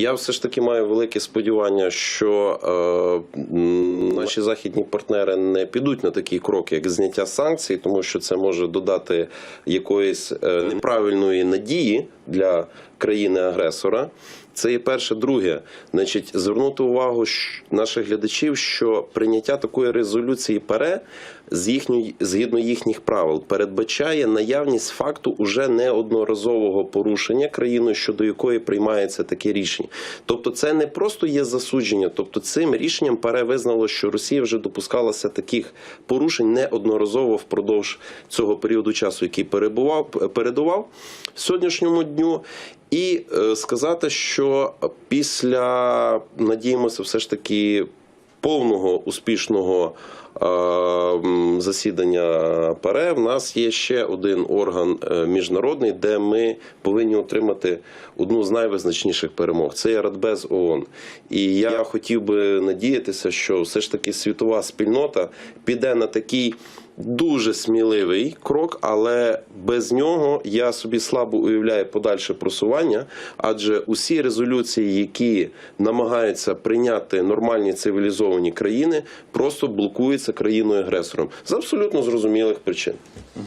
Я все ж таки маю велике сподівання, що е, наші західні партнери не підуть на такий крок, як зняття санкцій, тому що це може додати якоїсь е, неправильної надії для країни-агресора. Це є перше. Друге, значить, звернути увагу наших глядачів, що прийняття такої резолюції ПАРЕ з їхньої, згідно їхніх правил передбачає наявність факту уже неодноразового порушення країною, щодо якої приймається таке рішення. Тобто, це не просто є засудження, тобто цим рішенням ПАРЕ визнало, що Росія вже допускалася таких порушень неодноразово впродовж цього періоду часу, який перебував передував сьогоднішньому дню. І е, сказати, що після надіємося, все ж таки повного успішного е, засідання ПАРЕ, в нас є ще один орган е, міжнародний, де ми повинні отримати одну з найвизначніших перемог. Це є Радбез ООН. І я хотів би надіятися, що все ж таки світова спільнота піде на такий. Дуже сміливий крок, але без нього я собі слабо уявляю подальше просування, адже усі резолюції, які намагаються прийняти нормальні цивілізовані країни, просто блокуються країною агресором з абсолютно зрозумілих причин.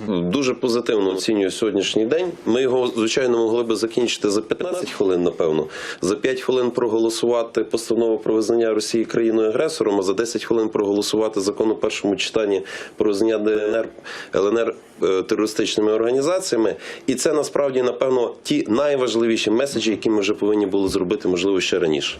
Дуже позитивно оцінюю сьогоднішній день. Ми його звичайно могли би закінчити за 15 хвилин, напевно. За 5 хвилин проголосувати постанову про визнання Росії країною агресором, а за 10 хвилин проголосувати закон у першому читанні про визнання ДНР ЛНР е, терористичними організаціями. І це насправді напевно ті найважливіші меседжі, які ми вже повинні були зробити, можливо, ще раніше.